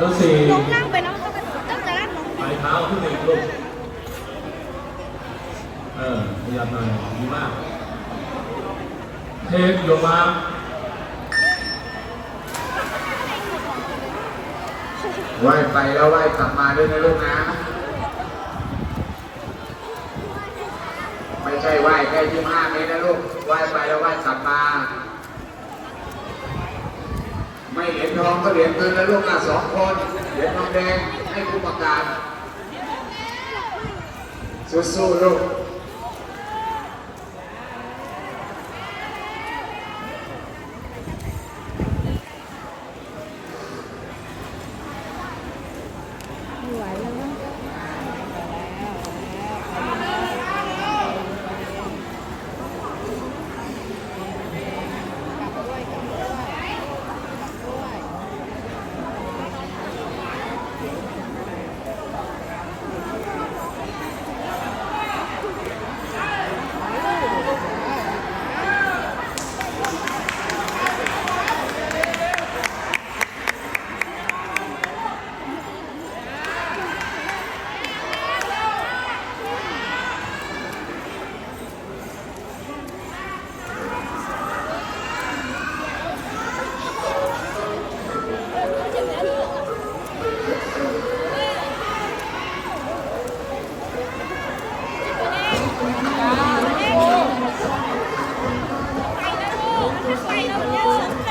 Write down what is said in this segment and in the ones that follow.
รุ่นสี่ลงล่างไปน้องก็ไปต้องจะล่างลงปลายเท้าขึ้นไปอีกลูกเออขยับหน่อยดีมาก เทคโยกมาว่ายไปแล้วว่ายกลับมาด้วยนะลูกนะ ไม่ใช่ว่ายแค่ยี่ห้าเมตรนะลูกว่ายไปแล้วว่ายกลับมา ไม่เหรียญทองก็เหรียญเงินและลูกนะสองคนเหรียญทองแดงให้ผู้ประกาศสู้ๆลูก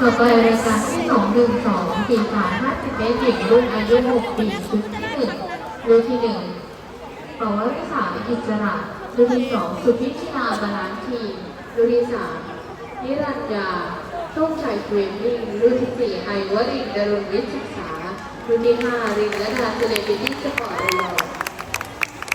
ต่อไปรายการที่สองหนึ่งสองสี่สามห้าสิบเมตรหญิงรุ่นอายุหกปีชุดที่หนึ่งรุ่นที่หนึ่งปวริสาอิสระรุ่นที่สองสุพิชนาบาลานทีรุ่นที่สามนิรัญญาโชคชัยสวิมมิ่งรุ่นที่สี่ไอวรินทร์ดรุณวิศึกษารุ่นที่ห้ารินและดาเซเลบิตี้สปอร์ตระยอ